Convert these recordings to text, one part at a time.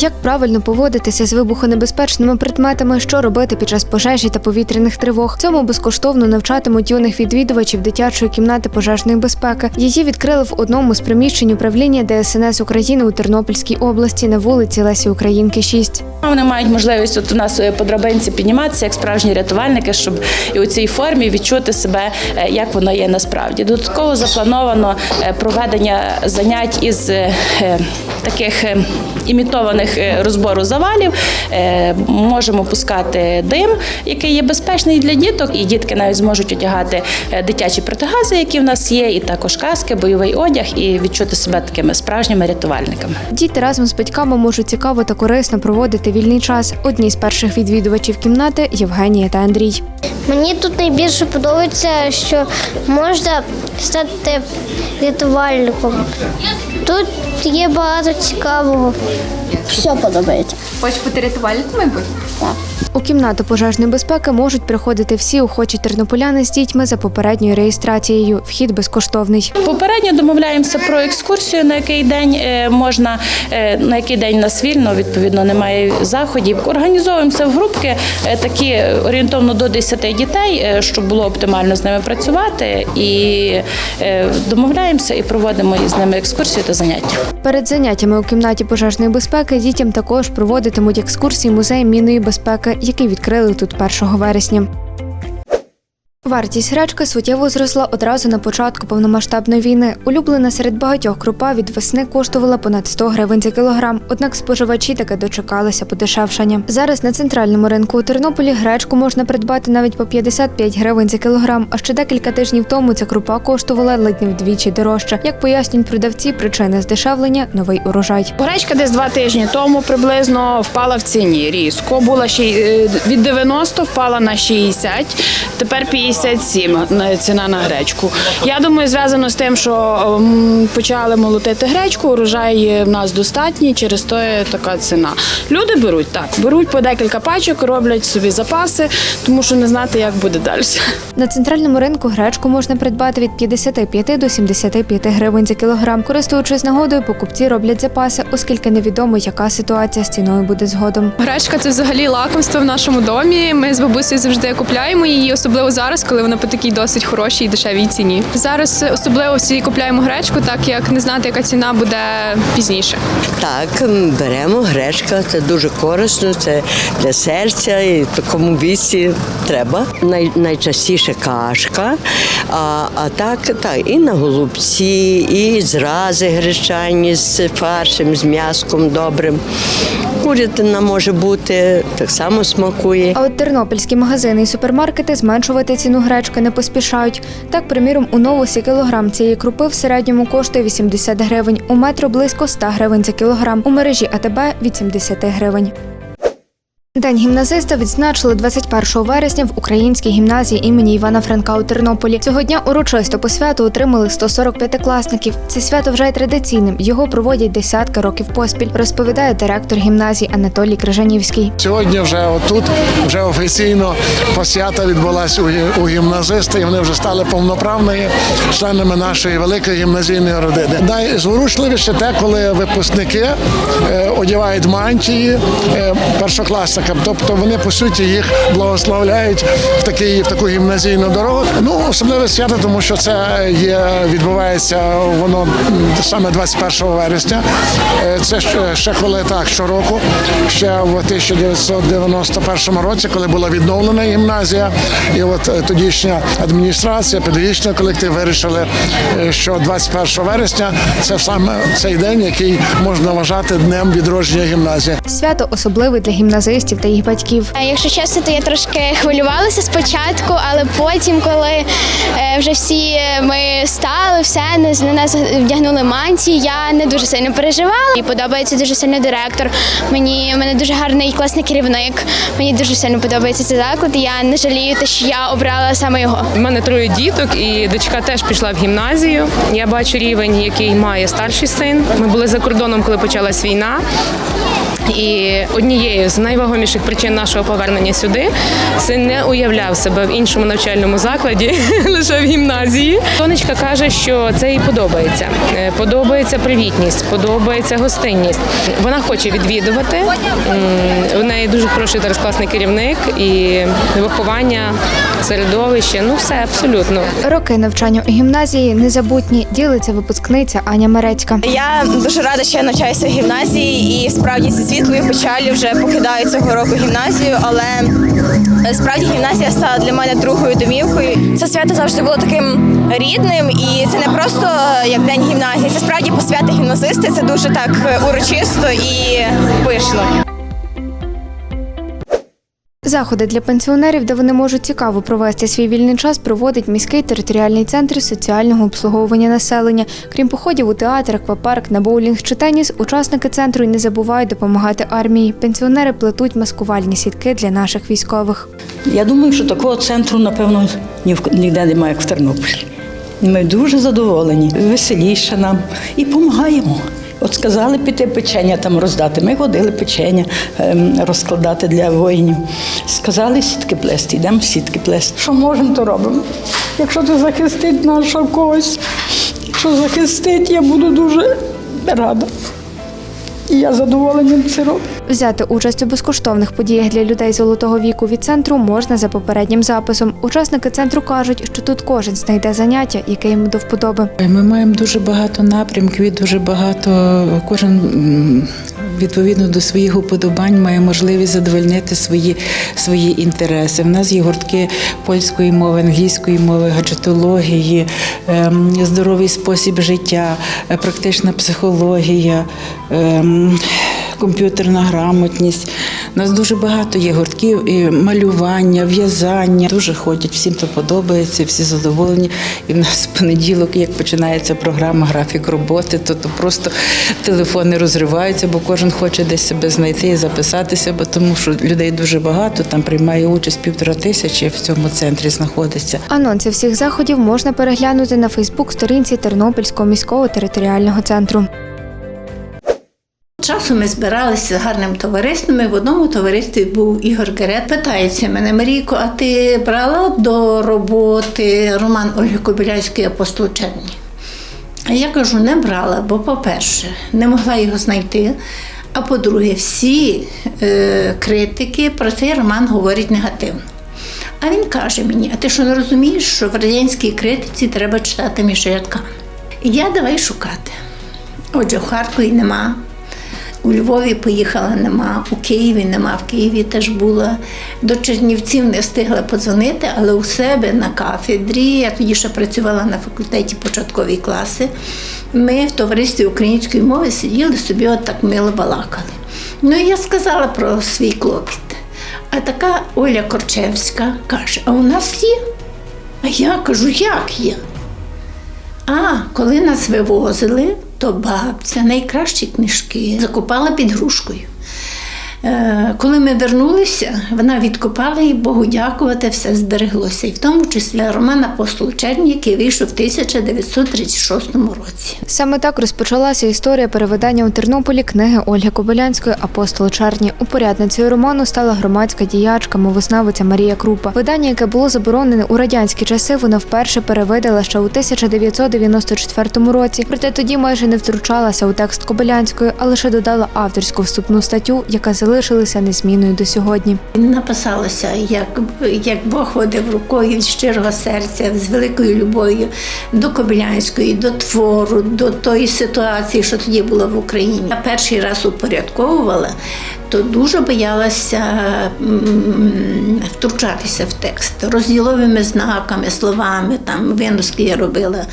Як правильно поводитися з вибухонебезпечними предметами, що робити під час пожежі та повітряних тривог. Цьому безкоштовно навчатимуть юних відвідувачів дитячої кімнати пожежної безпеки. Її відкрили в одному з приміщень управління ДСНС України у Тернопільській області на вулиці Лесі Українки, 6. Вони мають можливість от у нас е, по драбинці підніматися як справжні рятувальники, щоб і у цій формі відчути себе, е, як воно є насправді. Додатково заплановано е, проведення занять із таких імітованих е, розбору завалів. Е, Можемо пускати дим, який є безпечний для діток, і дітки навіть зможуть одягати е, дитячі протигази, які в нас є, і також каски, бойовий одяг, і відчути себе такими справжніми рятувальниками. Діти разом з батьками можуть цікаво та корисно проводити вільний час. Одні з перших відвідувачів кімнати Євгенія та Андрій. Мені тут найбільше подобається, що можна стати рятувальником. Тут є багато цікавого. Все подобається. Хочеш бути рятувальником майбутнє? У кімнату пожежної безпеки можуть приходити всі охочі тернополяни з дітьми за попередньою реєстрацією. Вхід безкоштовний. Попередньо домовляємося про екскурсію, на який день е, можна, е, на який день нас вільно, відповідно, немає заходів. Організовуємося в групки е, такі орієнтовно до 10 дітей, щоб було оптимально з ними працювати. І домовляємося і проводимо із ними екскурсію та заняття. Перед заняттями у кімнаті пожежної безпеки дітям також проводитимуть екскурсії музею мінної безпеки, який відкрили тут 1 вересня. Вартість гречки суттєво зросла одразу на початку повномасштабної війни. Улюблена серед багатьох крупа від весни коштувала понад 100 гривень за кілограм. Однак споживачі таки дочекалися подешевшання. Зараз на центральному ринку у Тернополі гречку можна придбати навіть по 55 гривень за кілограм. А ще декілька тижнів тому ця крупа коштувала ледь не вдвічі дорожче. Як пояснюють продавці, причини здешевлення новий урожай. Гречка десь два тижні тому приблизно впала в ціні різко. Була ще е, від 90 впала на 60, тепер 57 на- ціна на гречку. Я думаю, зв'язано з тим, що ем, почали молотити гречку, урожай в нас достатній, через то є така ціна. Люди беруть так, беруть по декілька пачок, роблять собі запаси, тому що не знати, як буде далі. На центральному ринку гречку можна придбати від 55 до 75 гривень за кілограм. Користуючись нагодою, покупці роблять запаси, оскільки невідомо, яка ситуація з ціною буде згодом. Гречка це взагалі лакомство в нашому домі. Ми з бабусею завжди купляємо її, особливо зараз, коли вона по такій досить хорошій і дешевій ціні. Зараз особливо всі купляємо гречку, так як не знати, яка ціна буде пізніше. Так, беремо гречка, це дуже корисно, це для серця і в такому віці треба. Най, найчастіше кашка, а, а так, так, і на голубці, і зрази гречані з фаршем, з м'яском добрим. Курятина може бути, так само смакує. А от тернопільські магазини і супермаркети зменшувати ціну гречки не поспішають. Так, приміром, у новосі кілограм цієї крупи в середньому коштує 80 гривень, у метро близько 100 гривень за кілограм, у мережі АТБ від 70 гривень. День гімназиста відзначили 21 вересня в українській гімназії імені Івана Франка у Тернополі. Цього дня урочисто по святу отримали 145 класників. Це свято вже й традиційним. Його проводять десятки років поспіль, розповідає директор гімназії Анатолій Крижанівський. Сьогодні вже отут вже офіційно посвята відбулася у, гімназиста, і вони вже стали повноправними членами нашої великої гімназійної родини. Найзворушливіше те, коли випускники е, одягають мантії е, першокласникам, тобто вони по суті їх благословляють в такий в таку гімназійну дорогу. Ну особливе свято, тому що це є відбувається воно саме 21 вересня. Е, Це ще, ще коли так щороку, ще в 1991 році, коли була відновлена гімназія, і от е, тодішня адміністрація, педагогічний колектив вирішили, е, що 21 вересня це саме цей день, який можна вважати днем відродження гімназії. Свято особливе для гімназистів та їх батьків. Е, Якщо чесно, то я трошки хвилювалася спочатку, але потім, коли е, вже всі ми стали, все на- на нас вдягнули мантії, я не дуже сильно переживала. І подобається дуже сильно директор. Мені мене дуже гарний класний керівник. Мені дуже сильно подобається цей заклад. і Я не жалію те, що я обрала саме його. У мене троє діток, і дочка теж пішла в гімназію. Я бачу рівень, який має старший син. Ми були за кордоном, коли почалась війна. І однією з найвагоміших причин нашого повернення сюди син не уявляв себе в іншому навчальному закладі, лише в гімназії. Донечка каже, що це їй подобається. Е, Подобається привітність, подобається гостинність. Вона хоче відвідувати. У неї дуже хороший зараз класний керівник і виховання, середовище. Ну все абсолютно. Роки навчання у гімназії незабутні, ділиться випускниця Аня Мерецька. Я дуже рада, що я навчаюся в гімназії, і справді зі світлої печалі вже покидаю цього року гімназію. Але е, справді гімназія стала для мене другою домівкою. Це свято завжди було таким рідним, і це не просто е, як день гімназії. Це справді посвяти гімназисти. Це дуже так е, урочисто і пишно. Заходи для пенсіонерів, де вони можуть цікаво провести свій вільний час, проводить міський територіальний центр соціального обслуговування населення. Крім походів у театр, аквапарк, на боулінг чи теніс, учасники центру не забувають допомагати армії. Пенсіонери плетуть маскувальні сітки для наших військових. Я думаю, що такого центру, напевно, ніде немає, як в Тернополі. Ми дуже задоволені, веселіше нам і допомагаємо. От сказали піти печення там роздати. Ми ходили печення ем, розкладати для воїнів. Сказали сітки плести, йдемо сітки плести. Що можемо, то робимо. Якщо це захистить нашого когось, якщо захистить, я буду дуже рада. І я задоволенням це роблю. Взяти участь у безкоштовних подіях для людей золотого віку від центру можна за попереднім записом. Учасники центру кажуть, що тут кожен знайде заняття, яке йому до вподоби. Ми маємо дуже багато напрямків, дуже багато кожен відповідно до своїх уподобань має можливість задовольнити свої, свої інтереси. В нас є гуртки польської мови, англійської мови, гаджетології, ем, здоровий спосіб життя, е, практична психологія. Комп'ютерна грамотність. У нас дуже багато є гуртків, і малювання, в'язання. Дуже ходять, всім то подобається, всі задоволені. І в нас в понеділок, як починається програма, графік роботи, то, то просто телефони розриваються, бо кожен хоче десь себе знайти і записатися, бо тому що людей дуже багато, там приймає участь півтора тисячі в цьому центрі знаходиться. Анонси всіх заходів можна переглянути на Фейсбук-сторінці Тернопільського міського територіального центру. Часу ми збиралися з гарним товариством. і В одному товаристві був Ігор Герет. Питається мене, Марійко, а ти брала до роботи роман Ольги Кобиляцької апостол Черні? А я кажу, не брала, бо, по-перше, не могла його знайти. А по-друге, всі е, критики про цей роман говорять негативно. А він каже мені: а ти що не розумієш, що в радянській критиці треба читати між рядками? Я давай шукати. Отже, в Харкові нема, у Львові поїхала нема, у Києві нема, в Києві теж була. До Чернівців не встигла подзвонити, але у себе на кафедрі, я тоді ще працювала на факультеті початкові класи. Ми в товаристві української мови сиділи собі от так мило балакали. Ну і я сказала про свій клопіт. А така Оля Корчевська каже: а у нас є? А я кажу, як є? А коли нас вивозили, то бабця найкращі книжки закопала під грушкою. Е, Коли ми вернулися, вона відкопала і Богу дякувати, все збереглося. І в тому числі роман Апостол Черні, який вийшов в 1936 році. Саме так розпочалася історія переведення у Тернополі книги Ольги Кобилянської Апостол Черні. Упорядницею роману стала громадська діячка, мовознавиця Марія Крупа. Видання, яке було заборонене у радянські часи, вона вперше перевидала ще у 1994 році. Проте тоді майже не втручалася у текст Кобилянської, а лише додала авторську вступну статтю, яка залишилася незмінною до сьогодні. Написалося, як, як Бог водив рукою з щирого серця, з великою любов'ю до Кобилянської, до твору, до тої ситуації, що тоді була в Україні. Я перший раз упорядковувала, то дуже боялася втручатися в текст розділовими знаками, словами, там виноски я робила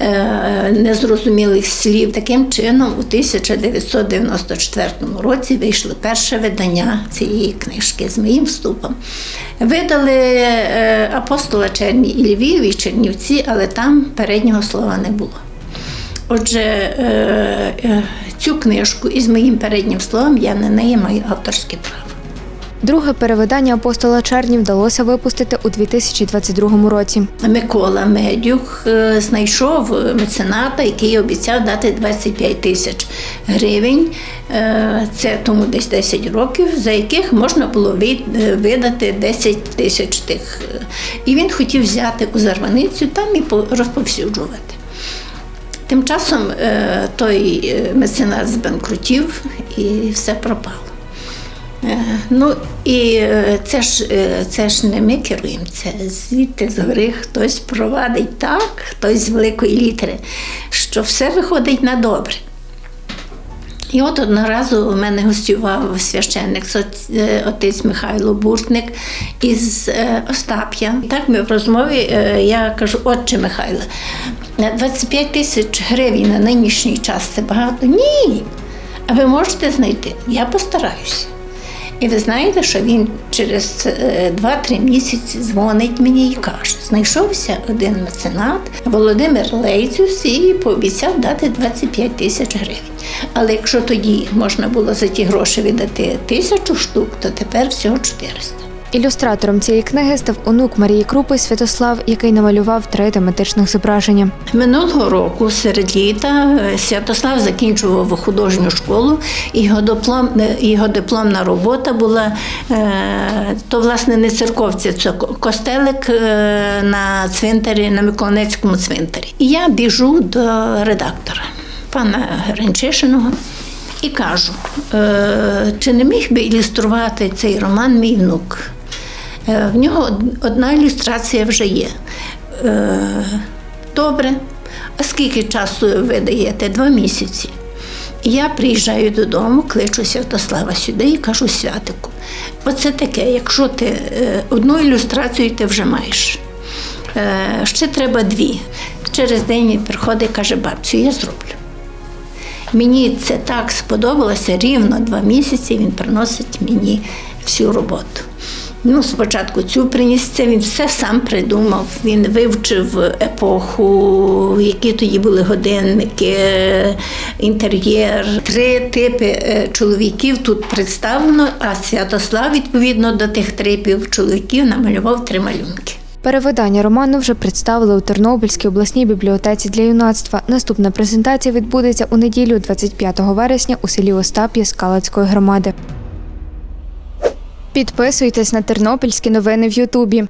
е, незрозумілих слів. Таким чином, у 1994 році вийшло перше видання цієї книжки з моїм вступом. Видали е, апостола Черні і Львів, і Чернівці, але там переднього слова не було. Отже, е, цю книжку із моїм переднім словом я на неї маю авторське право. Друге перевидання апостола черні вдалося випустити у 2022 році. Микола Медюх е, знайшов мецената, який обіцяв дати 25 тисяч гривень. Е, Це тому десь 10 років, за яких можна було е, видати 10 тисяч тих. е, І він хотів взяти у зарваницю там і розповсюджувати. Тим часом е, той е, меценат збанкрутів і все пропало. Е, Ну і це ж, це ж не ми керуємо, це звідти згори хтось провадить так, хтось з великої літери, що все виходить на добре. І от одного разу у мене гостював священник е, отець Михайло Буртник із е, Остап'я. І Так ми в розмові е, я кажу, отче Михайло, 25 тисяч гривень на нинішній час це багато? Ні. А ви можете знайти? Я постараюся. І ви знаєте, що він через е, 2-3 місяці дзвонить мені і каже: знайшовся один меценат Володимир Лейцюс і пообіцяв дати 25 тисяч гривень. Але якщо тоді можна було за ті гроші віддати тисячу штук, то тепер всього 400. Ілюстратором цієї книги став онук Марії Крупи Святослав, який намалював три тематичних зображення. Минулого року, серед літа, е, Святослав закінчував художню школу, і його, диплом, е, його дипломна робота була е, то, власне, не церковці, це костелик на цвинтарі, на Миколаївському цвинтарі. І я біжу до редактора, пана Гринчишиного. І кажу, е, чи не міг би ілюструвати цей роман мій внук? Е, В нього одна ілюстрація вже є. Е, Добре. А скільки часу ви даєте? Два місяці. Я приїжджаю додому, кличу Святослава сюди і кажу святику. Оце таке, якщо ти одну ілюстрацію ти вже маєш. Ще треба дві. Через день він приходить і каже, бабцю, я зроблю. Мені це так сподобалося, рівно два місяці він приносить мені всю роботу. Ну, спочатку цю приніс це, він все сам придумав. Він вивчив епоху, які тоді були годинники, інтер'єр. Три типи е, чоловіків тут представлено, а Святослав, відповідно до тих типів чоловіків, намалював три малюнки. Перевидання роману вже представили у Тернопільській обласній бібліотеці для юнацтва. Наступна презентація відбудеться у неділю, 25 вересня, у селі Остап'я Скалацької громади. Підписуйтесь на тернопільські новини в Ютубі.